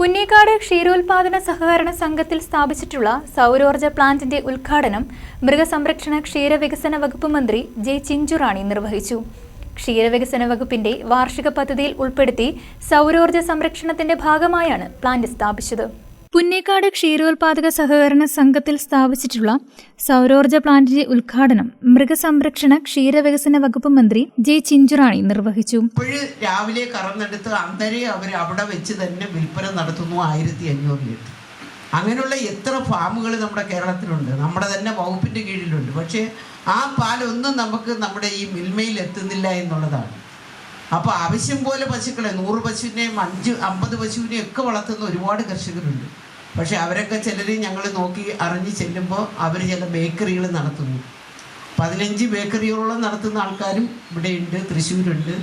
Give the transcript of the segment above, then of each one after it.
പുന്നേക്കാട് ക്ഷീരോത്പാദന സഹകരണ സംഘത്തിൽ സ്ഥാപിച്ചിട്ടുള്ള സൗരോർജ പ്ലാന്റിന്റെ ഉദ്ഘാടനം മൃഗസംരക്ഷണ ക്ഷീരവികസന വകുപ്പ് മന്ത്രി ജെ ചിഞ്ചുറാണി നിർവഹിച്ചു. ക്ഷീരവികസന വകുപ്പിന്റെ വാർഷിക പദ്ധതിയിൽ ഉൾപ്പെടുത്തി സൗരോർജ സംരക്ഷണത്തിന്റെ ഭാഗമായാണ് പ്ലാന്റ് സ്ഥാപിച്ചത്. പുന്നേക്കാട് ക്ഷീരോത്പാദക സഹകരണ സംഘത്തിൽ സ്ഥാപിച്ചിട്ടുള്ള സൗരോർജ പ്ലാന്റിന്റെ ഉദ്ഘാടനം മൃഗസംരക്ഷണ ക്ഷീരവികസന വകുപ്പ് മന്ത്രി ജെ ചിഞ്ചുറാണി നിർവഹിച്ചു. രാവിലെ കറന്നെടുത്ത് അന്നേരെ അവർ അവിടെ വെച്ച് തന്നെ വിൽപ്പന നടത്തുന്നു ആയിരത്തി അഞ്ഞൂറ് ലിറ്റർ അങ്ങനെയുള്ള എത്ര ഫാമുകൾ നമ്മുടെ കേരളത്തിലുണ്ട്. നമ്മുടെ തന്നെ വകുപ്പിന്റെ കീഴിലുണ്ട്. പക്ഷേ ആ പാലൊന്നും നമുക്ക് നമ്മുടെ ഈ മിൽമയിൽ എത്തുന്നില്ല എന്നുള്ളതാണ്. അപ്പോൾ ആവശ്യം പോലെ പശുക്കളെ നൂറ് പശുവിനെയും അഞ്ച് അമ്പത് പശുവിനെയും ഒക്കെ വളർത്തുന്ന ഒരുപാട് കർഷകരുണ്ട്. പക്ഷേ അവരൊക്കെ ചിലർ ഞങ്ങൾ നോക്കി അറിഞ്ഞ് ചെല്ലുമ്പോൾ അവർ ചില ബേക്കറികൾ നടത്തുന്നു. പതിനഞ്ച് ബേക്കറികളോളം നടത്തുന്ന ആൾക്കാരും ഇവിടെയുണ്ട് തൃശ്ശൂരുണ്ട്.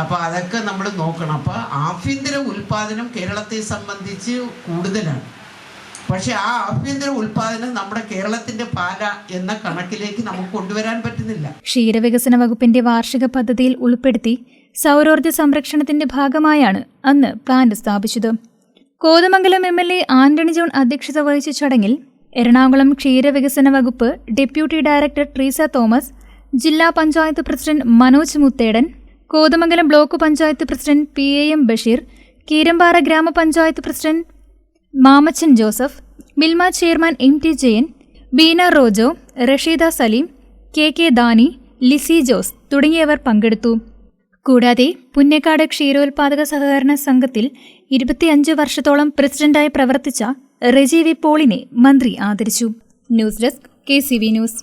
അപ്പോൾ അതൊക്കെ നമ്മൾ നോക്കണം. അപ്പോൾ ആഭ്യന്തര ഉൽപ്പാദനം കേരളത്തെ സംബന്ധിച്ച് കൂടുതലാണ്. പക്ഷേ ആ ആഭ്യന്തര ഉൽപാദനം നമ്മുടെ കേരളത്തിന്റെ പാല എന്ന കണക്കിലേക്ക് നമുക്ക് കൊണ്ടുവരാൻ പറ്റുന്നില്ല. ക്ഷീരവികസന വകുപ്പിന്റെ വാർഷിക പദ്ധതിയിൽ ഉൾപ്പെടുത്തി സൗരോർജ സംരക്ഷണത്തിന്റെ ഭാഗമായാണ് അന്ന് പ്ലാന്റ് സ്ഥാപിച്ചത്. Kothamangalam M L A Antony John അധ്യക്ഷത വഹിച്ച ചടങ്ങിൽ എറണാകുളം ക്ഷീരവികസന വകുപ്പ് ഡെപ്യൂട്ടി ഡയറക്ടർ ട്രീസ തോമസ് ജില്ലാ panchayat president Manoj Muthedan Kothamangalam block panchayat president P A M Basheer Keerampara ഗ്രാമപഞ്ചായത്ത് president Mamachan Joseph Milma chairman M T Jayan Beena Rojo Rasheeda Saleem K K Dani Lizy Jose തുടങ്ങിയവർ പങ്കെടുത്തു. കൂടാതെ പുന്നേക്കാട് ക്ഷീരോത്പാദക സഹകരണ സംഘത്തിൽ ഇരുപത്തിയഞ്ച് വർഷത്തോളം പ്രസിഡന്റായി പ്രവർത്തിച്ച റെജി വി പോളിനെ മന്ത്രി ആദരിച്ചു. News desk K C V news.